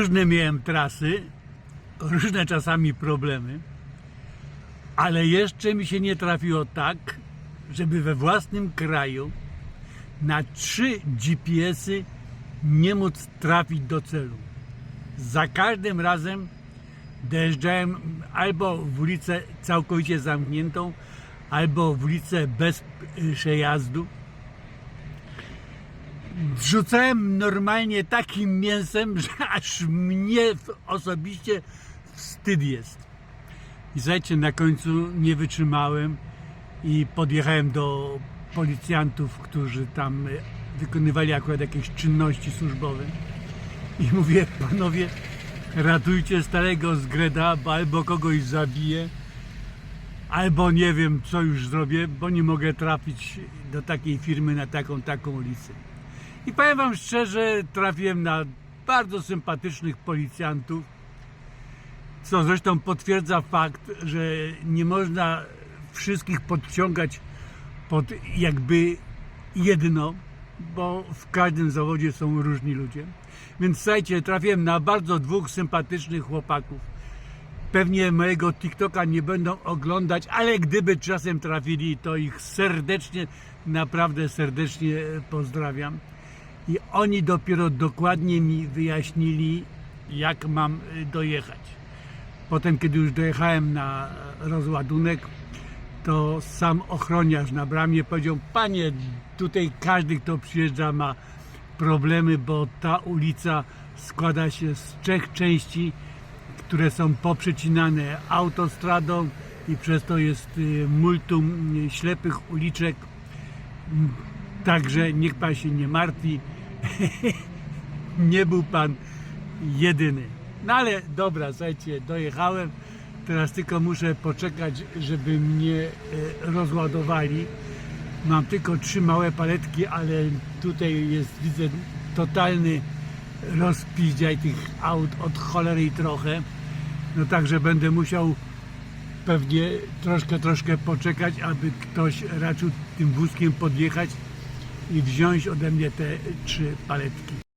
Różne miałem trasy, różne czasami problemy, ale jeszcze mi się nie trafiło tak, żeby we własnym kraju na trzy GPS-y nie móc trafić do celu. Za każdym razem dojeżdżałem albo w ulicę całkowicie zamkniętą, albo w ulicę bez przejazdu. Rzucałem normalnie takim mięsem, że aż mnie osobiście wstyd jest. I słuchajcie, na końcu nie wytrzymałem i podjechałem do policjantów, którzy tam y, wykonywali akurat jakieś czynności służbowe. I mówię, panowie, ratujcie starego z Greda, bo albo kogoś zabiję, albo nie wiem, co już zrobię, bo nie mogę trafić do takiej firmy na taką, taką ulicę. I powiem wam szczerze, trafiłem na bardzo sympatycznych policjantów, co zresztą potwierdza fakt, że nie można wszystkich podciągać pod jakby jedno, bo w każdym zawodzie są różni ludzie. Więc słuchajcie, trafiłem na bardzo dwóch sympatycznych chłopaków. Pewnie mojego TikToka nie będą oglądać, ale gdyby czasem trafili, to ich serdecznie, naprawdę serdecznie pozdrawiam. I oni dopiero dokładnie mi wyjaśnili, jak mam y, dojechać. Potem, kiedy już dojechałem na rozładunek, to sam ochroniarz na bramie powiedział: Panie, tutaj każdy, kto przyjeżdża, ma problemy, bo ta ulica składa się z trzech części, które są poprzecinane autostradą i przez to jest y, multum y, ślepych uliczek. Także niech pan się nie martwi. nie był pan jedyny. No ale dobra, słuchajcie, dojechałem. Teraz tylko muszę poczekać, żeby mnie e, rozładowali. Mam tylko trzy małe paletki, ale tutaj jest, widzę, totalny rozpiździaj tych aut od cholery trochę. No także będę musiał pewnie troszkę, troszkę poczekać, aby ktoś raczył tym wózkiem podjechać i wziąć ode mnie te trzy paletki.